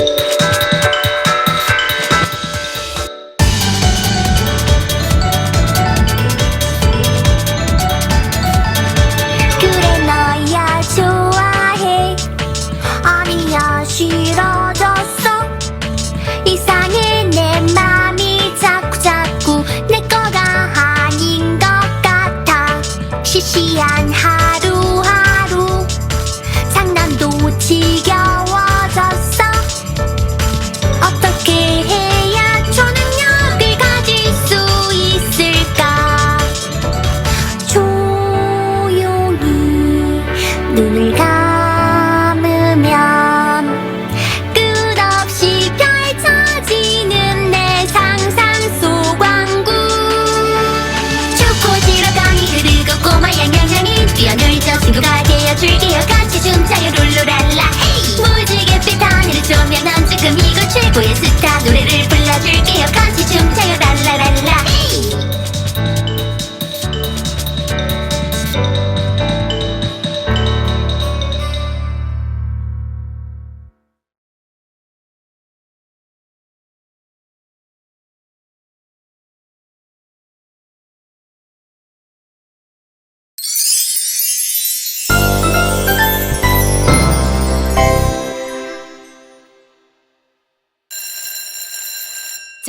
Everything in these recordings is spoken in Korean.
그래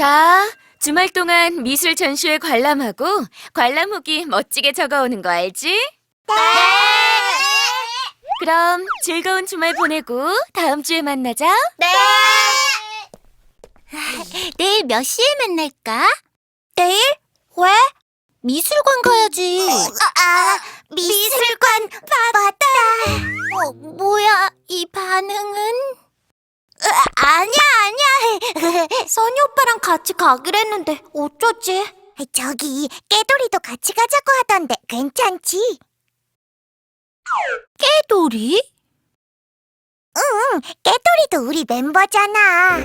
자, 주말 동안 미술 전시회 관람하고 관람 후기 멋지게 적어오는 거 알지? 네. 그럼 즐거운 주말 보내고 다음 주에 만나자. 네. 내일 몇 시에 만날까? 내일? 왜? 미술관 가야지. 아, 미술관 맞다. 어, 뭐야, 이 반응은? 아니야, 아니야. 선이 오빠랑 같이 가기로 했는데 어쩌지? 저기 깨돌이도 같이 가자고 하던데 괜찮지? 깨돌이? 응, 깨돌이도 우리 멤버잖아.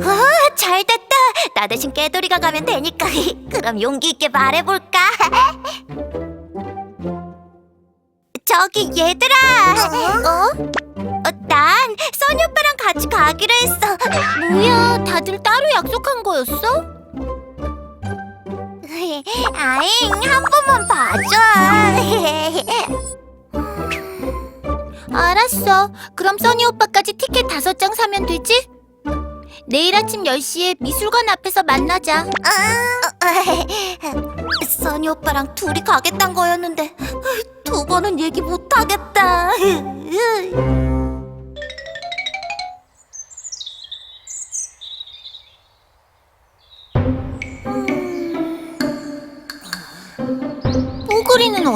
아, 잘 됐다. 나 대신 깨돌이가 가면 되니까. 그럼 용기 있게 말해볼까? 저기 얘들아. 어? 어, 난 써니 오빠랑 같이 가기로 했어. 뭐야, 다들 따로 약속한 거였어? 아잉, 한 번만 봐줘. 알았어. 그럼 써니 오빠까지 티켓 다섯 장 사면 되지? 내일 아침 10시에 미술관 앞에서 만나자. 써니 오빠랑 둘이 가겠단 거였는데 두 번은 얘기 못 하겠다.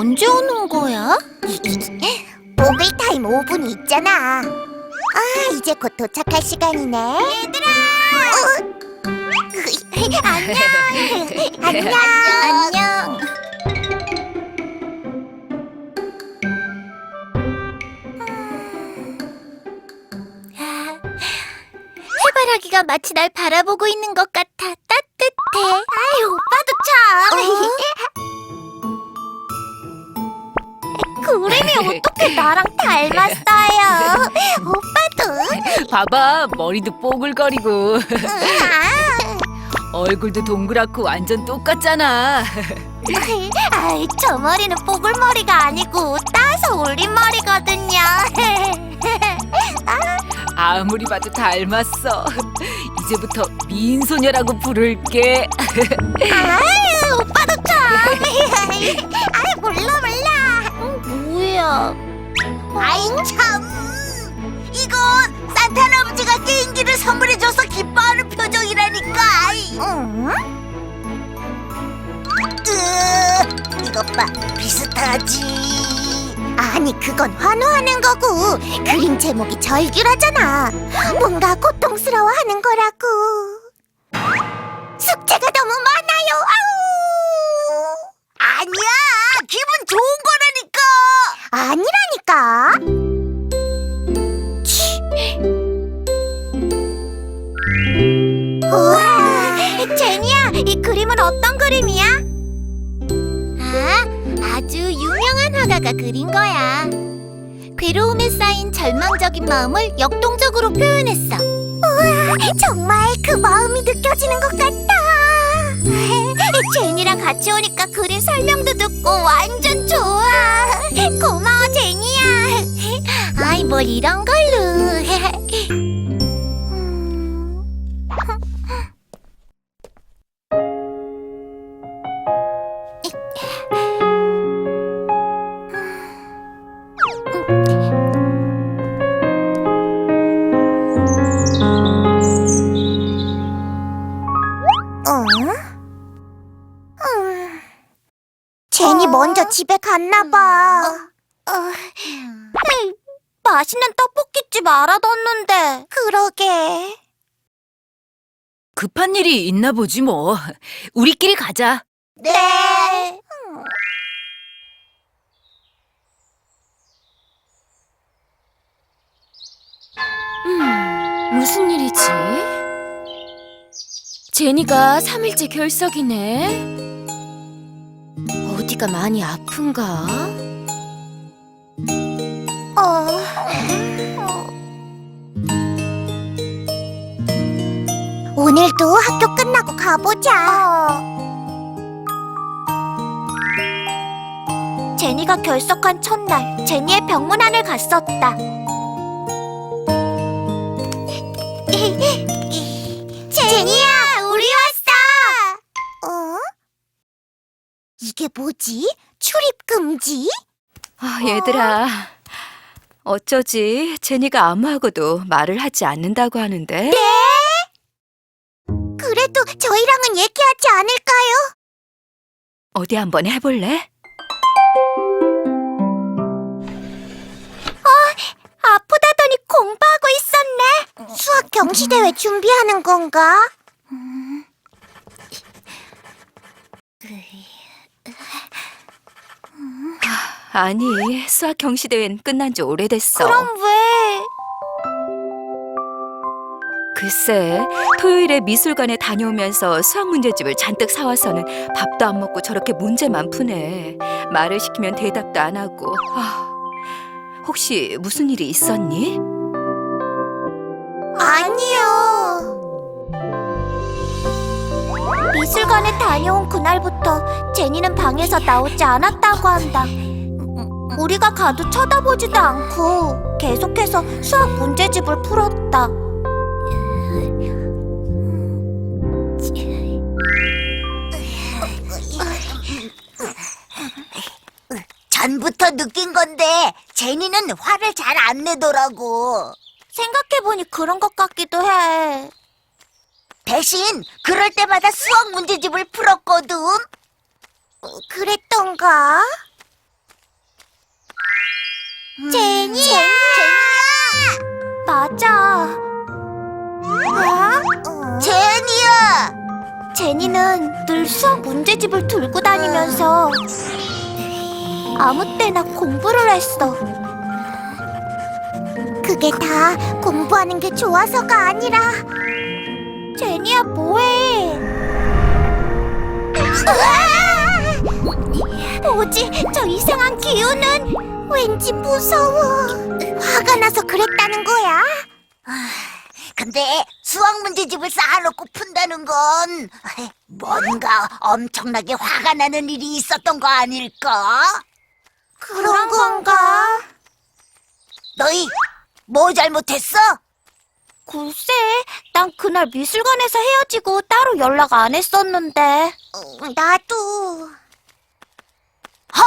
언제 오는 거야? 뽀글 타임 5분 있잖아. 아, 이제 곧 도착할 시간이네. 얘들아! 안녕. 안녕. 안녕. 해바라기가 마치 날 바라보고 있는 것 같아 따뜻해. 아이 오빠도 참. 그림이 어떻게 나랑 닮았어요? 오빠도. 봐봐, 머리도 뽀글거리고 아. 얼굴도 동그랗고 완전 똑같잖아. 아이, 저 머리는 뽀글머리가 아니고 따서 올린 머리거든요. 아무리 봐도 닮았어. 이제부터 미인소녀라고 부를게. 아유, 오빠도 참. 아이, 참. 이건 산타 할아버지가 게임기를 선물해줘서 기뻐하는 표정이라니까. 응? 으, 이것 봐, 비슷하지. 아니, 그건 환호하는 거고, 그림 제목이 절규라잖아. 뭔가 고통스러워하는 거라고. 화가가 그린 거야. 괴로움에 쌓인 절망적인 마음을 역동적으로 표현했어. 우와, 정말 그 마음이 느껴지는 것 같다. 제니랑 같이 오니까 그림 설명도 듣고 완전 좋아. 고마워, 제니야. 아이, 뭘 이런 걸로. 먼저 집에 갔나 봐. 에이, 맛있는 떡볶이집 알아뒀는데. 그러게. 급한 일이 있나 보지 뭐. 우리끼리 가자. 네. 음, 무슨 일이지? 제니가 3일째 결석이네. 어디가 많이 아픈가? 어. 오늘도 학교 끝나고 가보자. 제니가 결석한 첫날, 제니의 병문안을 갔었다. 이게 뭐지? 출입 금지? 아, 얘들아. 어쩌지? 제니가 아무하고도 말을 하지 않는다고 하는데. 그래도 저희랑은 얘기하지 않을까요? 어디 한번 해볼래? 아프다더니 공부하고 있었네. 수학 경시대회 준비하는 건가? 아니, 수학 경시 대회는 끝난 지 오래됐어. 그럼 왜? 글쎄, 토요일에 미술관에 다녀오면서 수학 문제집을 잔뜩 사와서는 밥도 안 먹고 저렇게 문제만 푸네. 말을 시키면 대답도 안 하고. 아, 혹시 무슨 일이 있었니? 다녀온 그날부터 제니는 방에서 나오지 않았다고 한다. 우리가 가도 쳐다보지도 않고 계속해서 수학 문제집을 풀었다. 전부터 느낀 건데 제니는 화를 잘 안 내더라고. 생각해보니 그런 것 같기도 해. 대신 그럴 때마다 수학 문제집을 풀었거든. 그랬던가? 제니! 제니야! 맞아. 어? 제니야! 제니는 늘 수학 문제집을 들고 다니면서 아무 때나 공부를 했어. 그게 다 공부하는 게 좋아서가 아니라 뭐해? 뭐지 저 이상한 기운은 왠지 무서워. 화가 나서 그랬다는 거야? 근데 수학 문제집을 쌓아놓고 푼다는 건 뭔가 엄청나게 화가 나는 일이 있었던 거 아닐까? 그런 건가? 너희 뭐 잘못했어? 글쎄, 난 그날 미술관에서 헤어지고 따로 연락 안 했었는데. 나도. 허!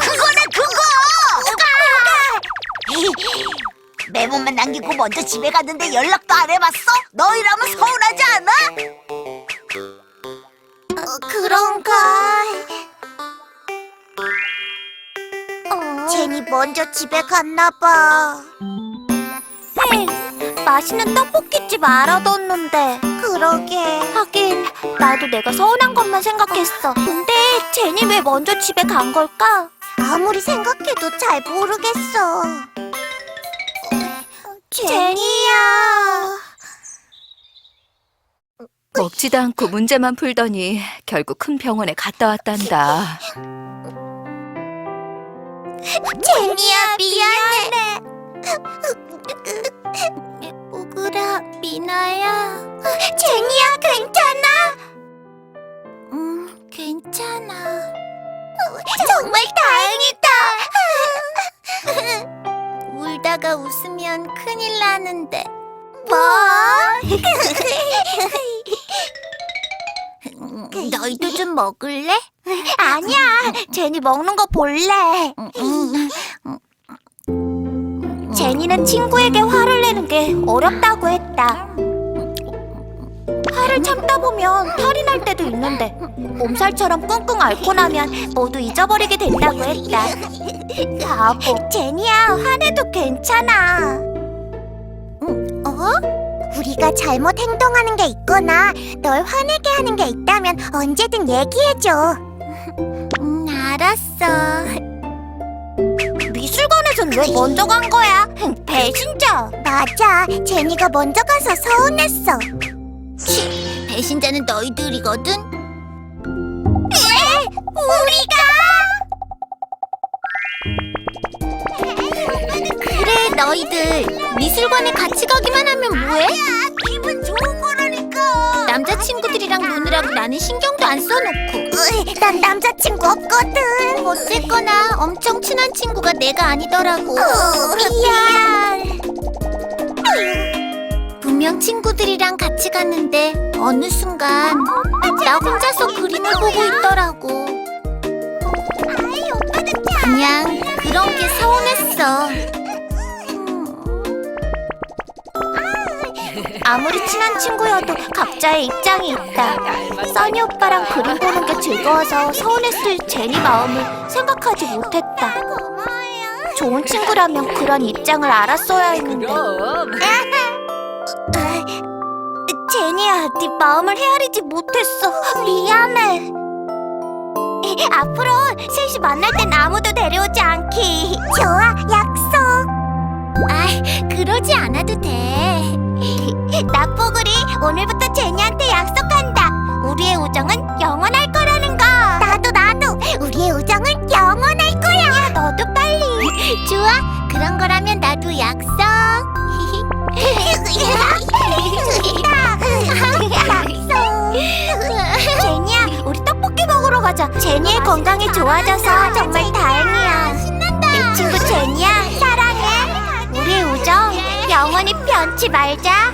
그거네 그거! 메모만 남기고 먼저 집에 갔는데 연락도 안 해봤어? 너희라면 서운하지 않아? 어, 그런가? 제니 먼저 집에 갔나 봐. 맛있는 떡볶이집 알아뒀는데. 그러게. 하긴 나도 내가 서운한 것만 생각했어. 근데 제니 왜 먼저 집에 간 걸까? 아무리 생각해도 잘 모르겠어. 제니야. 먹지도 않고 문제만 풀더니 결국 큰 병원에 갔다 왔단다. 제니야 미안해. 오그라 미나야. 제니야 괜찮아? 음 괜찮아. 정말 다행이다. 울다가 웃으면 큰일 나는데. 뭐? 너희도 좀 먹을래? 아니야. 제니 먹는 거 볼래 제니는 친구에게 화를 내는 게 어렵다고 했다. 화를 참다 보면 탈이 날 때도 있는데 몸살처럼 끙끙 앓고 나면 모두 잊어버리게 된다고 했다. 바보. 제니야, 화내도 괜찮아. 어? 우리가 잘못 행동하는 게 있거나 널 화내게 하는 게 있다면 언제든 얘기해줘. 음, 알았어. 왜 먼저 간 거야? 배신자. 맞아. 제니가 먼저 가서 서운했어. 치, 배신자는 너희들이거든. 왜? 우리가? 그래, 너희들 미술관에 같이 가기만 하면 뭐해? 기분 좋은 친구들이랑 노느라고 나는 신경도 안 써놓고. 난 남자친구 없거든. 어쨌거나 엄청 친한 친구가 내가 아니더라고. 미안. 분명 친구들이랑 같이 갔는데 어느 순간 나 혼자서 그림을 보고 있더라고. 그냥 그런 게 서운했어. 아무리 친한 친구여도 각자의 입장이 있다. 써니 오빠랑 그림 보는 게 즐거워서 서운했을 제니 마음을 생각하지 못했다. 좋은 친구라면 그런 입장을 알았어야 했는데. 제니야, 네 마음을 헤아리지 못했어. 미안해. 앞으로 셋이 만날 땐 아무도 데려오지 않기. 좋아, 약속. 아, 그러지 않아도 돼. 나뽀글이 오늘부터 제니한테 약속한다. 우리의 우정은 영원할 거라는 거. 나도 나도 우리의 우정은 영원할 거야. 너도 빨리. 좋아, 그런 거라면 나도. 약속. 제니야, 우리 떡볶이 먹으러 가자. 제니의 건강이 좋아져서 정말 다행이야. 영원히 변치 말자.